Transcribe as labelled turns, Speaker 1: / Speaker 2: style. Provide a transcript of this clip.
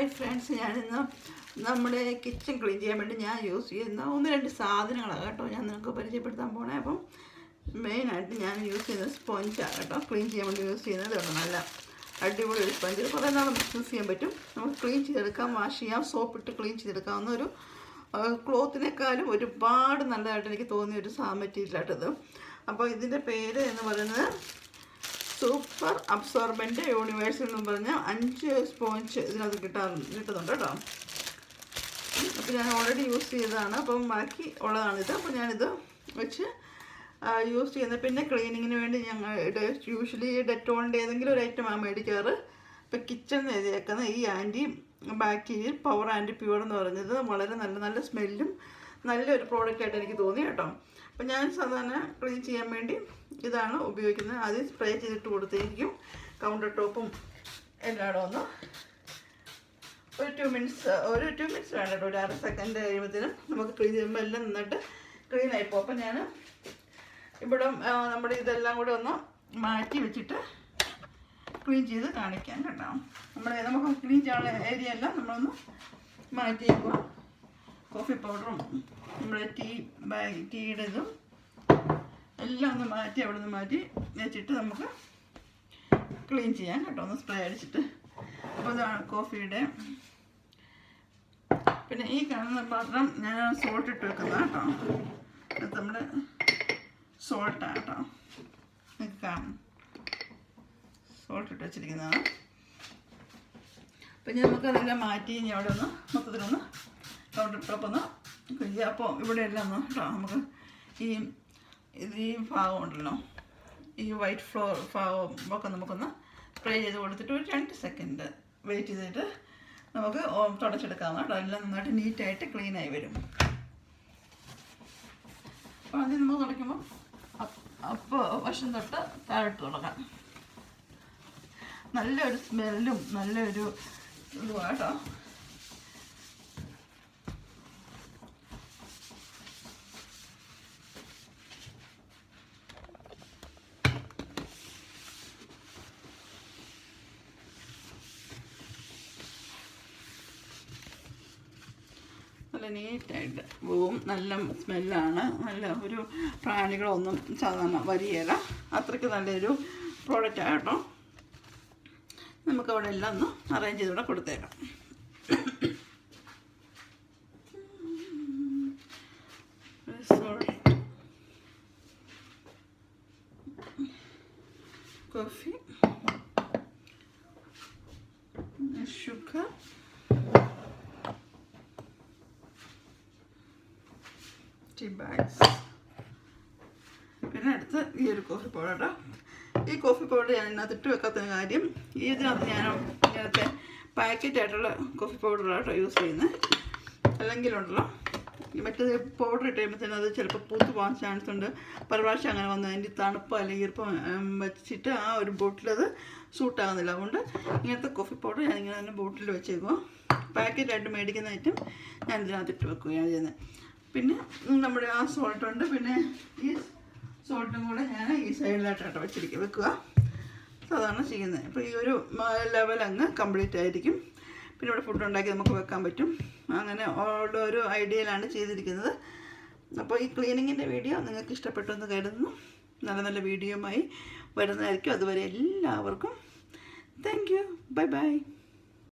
Speaker 1: Hi friends ഞാനിന്ന് നമ്മുടെ kitchen clean ചെയ്യാൻ വേണ്ടി ഞാൻ യൂസ് ചെയ്യുന്ന ഒന്ന് രണ്ട് സാധനങ്ങളാണ് കേട്ടോ. ഞാൻ നിങ്ങൾക്ക് പരിചയപ്പെടുത്താൻ പോണേ. അപ്പം മെയിനായിട്ട് ഞാൻ യൂസ് ചെയ്യുന്നത് സ്പോഞ്ചാണ് കേട്ടോ. ക്ലീൻ ചെയ്യാൻ വേണ്ടി യൂസ് ചെയ്യുന്നത്. കേട്ടോ നല്ല അടിപൊളി ഒരു സ്പോഞ്ച് കുറേ നാൾ നമുക്ക് യൂസ് ചെയ്യാൻ പറ്റും. നമുക്ക് ക്ലീൻ ചെയ്തെടുക്കാം വാഷ് ചെയ്യാം സോപ്പ് ഇട്ട് ക്ലീൻ ചെയ്തെടുക്കാവുന്ന ഒരു ക്ലോത്തിനേക്കാളും ഒരുപാട് നല്ലതായിട്ട് എനിക്ക് തോന്നിയ ഒരു സാ മെറ്റീരിയലായിട്ടത് അപ്പോൾ ഇതിന്റെ പേര് എന്ന് പറയുന്നത് സൂപ്പർ അബ്സോർബന്റ് യൂണിവേഴ്സ് എന്ന് പറഞ്ഞ അഞ്ച് സ്പോഞ്ച് ഇതിനകത്ത് കിട്ടാറുണ്ട് കിട്ടുന്നുണ്ട് കേട്ടോ. അപ്പോൾ ഞാൻ ഓൾറെഡി യൂസ് ചെയ്തതാണ്. അപ്പം ബാക്കി ഉള്ളതാണിത്. അപ്പോൾ ഞാനിത് വെച്ച് യൂസ് ചെയ്യുന്നത് പിന്നെ ക്ലീനിങ്ങിന് വേണ്ടി ഞങ്ങൾ യൂഷ്വലി ഡെറ്റോളിന്റെ ഏതെങ്കിലും ഒരു ഐറ്റമാണ് മേടിക്കാറ്. ഇപ്പം കിച്ചൺ എഴുതിയേക്കുന്ന ഈ anti bacterial power anti pure എന്ന് പറഞ്ഞത് വളരെ നല്ല നല്ല സ്മെല്ലും നല്ലൊരു പ്രോഡക്റ്റായിട്ട് എനിക്ക് തോന്നി കേട്ടോ. അപ്പം ഞാൻ സാധാരണ ക്ലീൻ ചെയ്യാൻ വേണ്ടി ഇതാണ് ഉപയോഗിക്കുന്നത്. ആദ്യം സ്പ്രേ ചെയ്തിട്ട് കൊടുത്തിരിക്കും കൗണ്ടർ ടോപ്പും എല്ലായിടും ഒന്ന് ഒരു ടു മിനിറ്റ്സ് ഒരു ടു മിനിറ്റ്സ് വേണ്ട കേട്ടോ. ഒരു അര സെക്കൻഡ് കഴിയുമ്പോഴത്തേനും നമുക്ക് ക്ലീൻ ചെയ്യുമ്പോൾ എല്ലാം നിന്നിട്ട് ക്ലീൻ ആയിപ്പോൾ അപ്പം ഞാൻ ഇവിടെ നമ്മുടെ ഇതെല്ലാം കൂടെ ഒന്ന് മാറ്റി വെച്ചിട്ട് ക്ലീൻ ചെയ്ത് കാണിക്കാൻ കേട്ടോ. നമ്മുടെ നമുക്ക് ക്ലീൻ ചെയ്യാനുള്ള ഏരിയ എല്ലാം നമ്മളൊന്ന് മാറ്റി വെക്കുക കോഫി പൗഡറും നമ്മുടെ ടീ ബാഗ് ടീയുടെ ഇതും എല്ലാം ഒന്ന് മാറ്റി അവിടെ നിന്ന് മാറ്റി വെച്ചിട്ട് നമുക്ക് ക്ലീൻ ചെയ്യാം കേട്ടോ. ഒന്ന് സ്പ്രേ അടിച്ചിട്ട്. അപ്പോൾ ഇതാണ് കോഫിയുടെ പിന്നെ ഈ കാണുന്ന പാത്രം ഞാൻ സോൾട്ട് ഇട്ട് വെക്കുന്ന കേട്ടോ. ഇത് നമ്മുടെ സോൾട്ടാണ് കേട്ടോ. കാണും. സോൾട്ട് ഇട്ട് വെച്ചിരിക്കുന്നതാണ്. അപ്പം ഞാൻ നമുക്ക് അതെല്ലാം മാറ്റി ഇനി അവിടെ ഒന്ന് മൊത്തത്തിലൊന്ന് കൗണ്ടർ ടോപ്പ് ഒന്ന് അപ്പോൾ ഇവിടെ എല്ലാം ഒന്ന് കേട്ടോ നമുക്ക് ഈ ഇത് ഈ ഭാഗം ഉണ്ടല്ലോ. ഈ വൈറ്റ് ഫ്ലോർ ഭാഗം ഒക്കെ നമുക്കൊന്ന് സ്പ്രേ ചെയ്ത് കൊടുത്തിട്ട് ഒരു രണ്ട് സെക്കൻഡ് വെയിറ്റ് ചെയ്തിട്ട് നമുക്ക് തുടച്ചെടുക്കാം കേട്ടോ. എല്ലാം നന്നായിട്ട് നീറ്റായിട്ട് ക്ലീനായി വരും. അപ്പോൾ ആദ്യം നമുക്ക് തുടയ്ക്കുമ്പോൾ അപ്പോൾ വശം തൊട്ട് താഴോട്ട് തുടങ്ങാം. നല്ലൊരു സ്മെല്ലും നല്ലൊരു ഇതുവാ നീറ്റായിട്ട് പോവും നല്ല സ്മെല്ലാണ്. നല്ല ഒരു പ്രാണികളൊന്നും സാധാരണ വരികയില്ല അത്രയ്ക്ക് നല്ലൊരു പ്രോഡക്റ്റ് ആട്ടോ. നമുക്ക് അവിടെ എല്ലാം ഒന്ന് അറേഞ്ച് ചെയ്തുകൂടെ കൊടുത്തേക്കാം. കോഫി ഷുഗർ ടീ ബാഗ്സ് പിന്നെ അടുത്ത് ഈ ഒരു കോഫി പൗഡർ ഈ കോഫി പൗഡർ ഞാൻ ഇതിനകത്ത് ഇട്ട് വെക്കാത്ത കാര്യം ഈ ഇതിനകത്ത് ഞാൻ ഇങ്ങനത്തെ പാക്കറ്റ് ആയിട്ടുള്ള കോഫി പൗഡറാണ് യൂസ് ചെയ്യുന്നത് അല്ലെങ്കിലുണ്ടല്ലോ ഈ മറ്റേത് പൗഡർ ഇട്ട് കഴിയുമ്പോഴത്തേനും അത് ചിലപ്പോൾ പൂത്ത് പോകാൻ ചാൻസ് ഉണ്ട്. പല പ്രാവശ്യം അങ്ങനെ വന്നു. അതിന്റെ തണുപ്പ് അല്ലെങ്കിൽ ഈർപ്പം വെച്ചിട്ട് ആ ഒരു ബോട്ടിൽ അത് സൂട്ടാകുന്നില്ല അതുകൊണ്ട് ഇങ്ങനത്തെ കോഫി പൗഡർ ഞാൻ ഇങ്ങനെ തന്നെ ബോട്ടിൽ വെച്ചേക്കുക പാക്കറ്റായിട്ട് മേടിക്കുന്ന ഐറ്റം ഞാൻ ഇതിനകത്ത് ഇട്ട് വെക്കുകയാണ് ചെയ്യുന്നത്. പിന്നെ നമ്മുടെ ആ സോൾട്ട് ഉണ്ട്. പിന്നെ ഈ സോൾട്ടും കൂടെ ഞാൻ ഈ സൈഡിലായിട്ടാണ് വെച്ചിരിക്കുക വെക്കുക. സാധാരണ ചെയ്യുന്നത്. അപ്പോൾ ഈ ഒരു ലെവൽ അങ്ങ് കംപ്ലീറ്റ് ആയിരിക്കും. പിന്നെ ഇവിടെ ഫുഡ് ഉണ്ടാക്കി നമുക്ക് വെക്കാൻ പറ്റും. അങ്ങനെ ഉള്ള ഒരു ഐഡിയയിലാണ് ചെയ്തിരിക്കുന്നത്. അപ്പോൾ ഈ ക്ലീനിങ്ങിന്റെ വീഡിയോ നിങ്ങൾക്ക് ഇഷ്ടപ്പെട്ടു എന്ന് കരുതുന്നു. നല്ല നല്ല വീഡിയോയുമായി വരുന്നതായിരിക്കും. അതുവരെ എല്ലാവർക്കും താങ്ക് യു ബൈ ബൈ